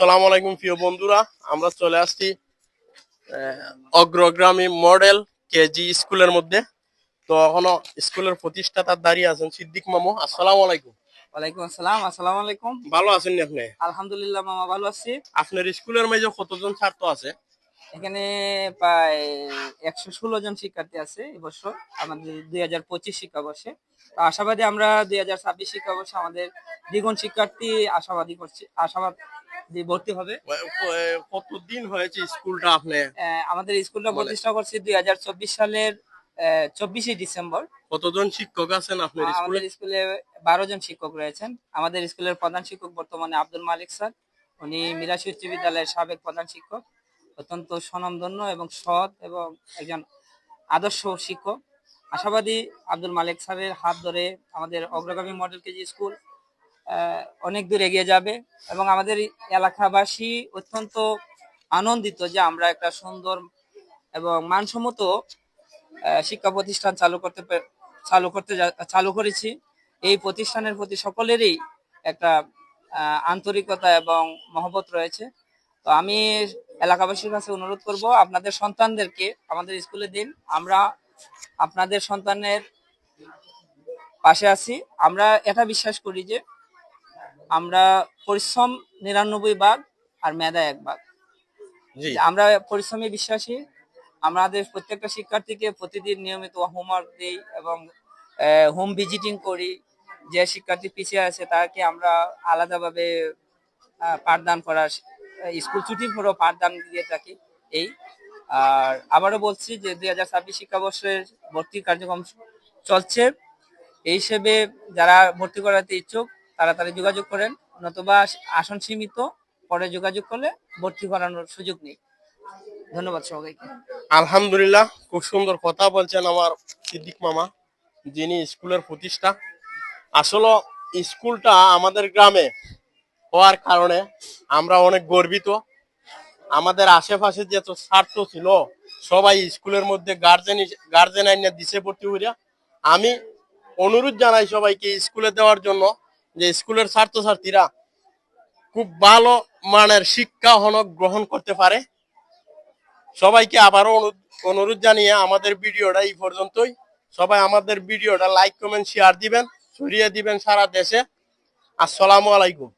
সালাম আলাইকুম প্রিয় বন্ধুরা। আমরা চলে আসছি অগ্রগ্রামী মডেল কেজি স্কুলের মধ্যে। তো এখনও স্কুলের প্রতিষ্ঠাতার দাঁড়িয়ে আছেন সিদ্দিক মামু। আসসালামু আলাইকুম। ওয়ালাইকুম আসসালাম আসসালামু আলাইকুম। ভালো আছেন আপনি? আলহামদুলিল্লাহ মামা ভালো আছি। আপনার স্কুলের মাঝে কতজন ছাত্র আছে? এখানে প্রায় একশো ষোলো জন শিক্ষার্থী আছে এবছর আমাদের দুই হাজার পঁচিশ শিক্ষাবর্ষে। আশাবাদী আমরা দুই হাজার ছাব্বিশ শিক্ষাবর্ষে আমাদের দ্বিগুণ শিক্ষার্থী আশাবাদী করছি আশাবাদী ভর্তি হবে। কতদিন হয়েছে স্কুলটা আপনি? আমাদের স্কুলটা প্রতিষ্ঠা করছি দুই হাজার চব্বিশ সালের চব্বিশে ডিসেম্বর। কতজন শিক্ষক আছেন আপনার স্কুলে? আমাদের স্কুলে বারো জন শিক্ষক রয়েছেন। আমাদের স্কুলের প্রধান শিক্ষক বর্তমানে আব্দুল মালিক স্যার। উনি মিরাশি উচ্চ বিদ্যালয়ের সাবেক প্রধান শিক্ষক অত্যন্ত স্বনামধন্য এবং সৎ এবং একজন আদর্শ শিক্ষক। আশাবাদী আব্দুল মালিক স্যারের হাত ধরে আমাদের অগ্রগামী মডেল কেজি স্কুল অনেক দূর এগিয়ে যাবে এবং আমাদের এলাকাবাসী অত্যন্ত আনন্দিত যে আমরা একটা সুন্দর এবং মানসম্মত শিক্ষা প্রতিষ্ঠান চালু করতে চালু করতে চালু করেছি। এই প্রতিষ্ঠানের প্রতি সকলেরই একটা আন্তরিকতা এবং মহব্বত রয়েছে। তো আমি এলাকাবাসীর কাছে অনুরোধ করব, আপনাদের সন্তানদেরকে আমাদের স্কুলে দিন। আমরা আপনাদের সন্তানের পাশে আছি। আমরা এটা বিশ্বাস করি যে আমরা পরিশ্রম নিরানব্বই ভাগ আর মেধা এক ভাগ। আমরা পরিশ্রমে বিশ্বাসী। আমাদের প্রত্যেকটা শিক্ষার্থীকে প্রতিদিন নিয়মিত হোমওয়ার্ক দিই এবং হোম ভিজিটিং করি। যে শিক্ষার্থী পিছিয়ে আছে তাকে আমরা আলাদাভাবে পাঠদান করার স্কুল ছুটির পরেও পাঠদান দিয়ে থাকি এই। আর আবারও বলছি যে দুই হাজার ছাব্বিশ শিক্ষাবর্ষের ভর্তি কার্যক্রম চলছে। এই হিসেবে যারা ভর্তি করাতে ইচ্ছুক তাড়াতাড়ি যোগাযোগ করেন, নতুবা আসন সীমিত, পরে যোগাযোগ করলে ভর্তি করানোর সুযোগ নেই। ধন্যবাদ সবাইকে। আলহামদুলিল্লাহ, খুব সুন্দর কথা বলছেন আমার সিদ্দিক মামা, যিনি স্কুলের প্রতিষ্ঠা। আসলে স্কুলটা আমাদের গ্রামে হওয়ার কারণে আমরা অনেক গর্বিত। আমাদের আশেপাশে যত স্বার্থ ছিল, সবাই স্কুলের মধ্যে গার্জেন গার্জেন আইনে দিছে ভর্তি করিয়া আমি অনুরোধ জানাই সবাইকে স্কুলে দেওয়ার জন্য যে স্কুলের ছাত্রছাত্রীরা খুব ভালো মানের শিক্ষা হনক গ্রহণ করতে পারে। সবাইকে আবারও অনুরোধ- জানিয়ে আমাদের ভিডিওটা এই পর্যন্তই। সবাই আমাদের ভিডিওটা লাইক কমেন্ট শেয়ার দিবেন, ছড়িয়ে দিবেন সারা দেশে। আসসালামু আলাইকুম।